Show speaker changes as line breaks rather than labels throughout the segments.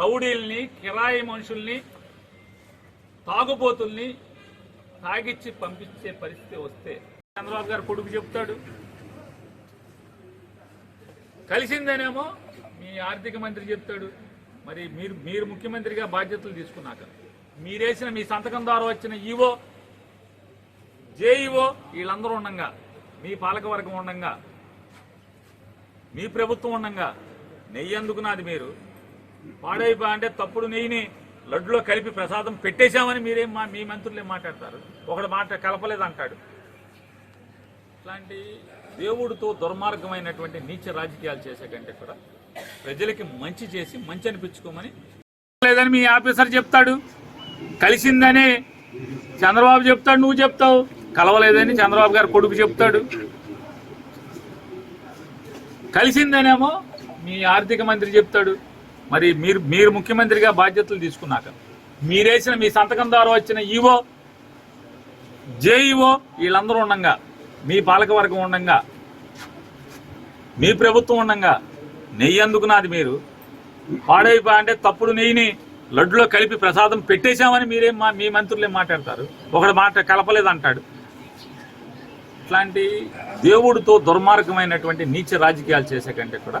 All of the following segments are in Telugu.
రౌడీల్ని కిరాయి మనుషుల్ని తాగుబోతుల్ని తాగిచ్చి పంపించే పరిస్థితి వస్తే చంద్రబాబు గారు కొడుకు చెప్తాడు. కలిసిందేనేమో మీ ఆర్థిక మంత్రి చెప్తాడు. మరి మీరు మీరు ముఖ్యమంత్రిగా బాధ్యతలు తీసుకున్నాక మీరేసిన మీ సంతకం ద్వారా వచ్చిన ఈవో జేఈఓ వీళ్ళందరూ ఉండంగా మీ పాలకవర్గం ఉండంగా మీ ప్రభుత్వం ఉండంగా నెయ్యి ఎందుకు నాది మీరు. పాడైపా అంటే తప్పుడు నెయ్యిని లడ్డులో కలిపి ప్రసాదం పెట్టేశామని మీరేం మా మీ మంత్రులు ఏం మాట్లాడతారు? ఒకడు మాట కలపలేదు అంటాడు ఇట్లాంటి దేవుడితో దుర్మార్గమైనటువంటి నీచ రాజకీయాలు చేసే కంటే కూడా ప్రజలకి మంచి చేసి మంచి అనిపించుకోమని లేదని మీ ఆఫీసర్ చెప్తాడు. కలిసిందని చంద్రబాబు చెప్తాడు నువ్వు చెప్తావు. కలవలేదని చంద్రబాబు గారు కొడుకు చెప్తాడు. కలిసిందనేమో మీ ఆర్థిక మంత్రి చెప్తాడు. మరి మీరు మీరు ముఖ్యమంత్రిగా బాధ్యతలు తీసుకున్నాక మీరేసిన మీ సంతకం ద్వారా వచ్చిన ఈవో జేఈఓ వీళ్ళందరూ ఉండంగా మీ పాలకవర్గం ఉండగా మీ ప్రభుత్వం ఉండగా నెయ్యి అందుకున్నది మీరు. పాడైపో అంటే తప్పుడు నెయ్యిని లడ్డులో కలిపి ప్రసాదం పెట్టేశామని మీరేం మా మీ మంత్రులు మాట్లాడతారు? ఒకడు మాట కలపలేదు అంటాడు ఇట్లాంటి దేవుడితో దుర్మార్గమైనటువంటి నీచ రాజకీయాలు చేసే కంటే కూడా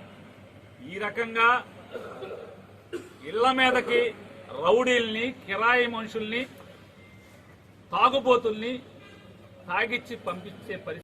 ఈ రకంగా ఇళ్ళ మీదకి రౌడీల్ని కిరాయి మనుషుల్ని తాగుబోతుల్ని తాగిచ్చి పంపించే పరిస్థితి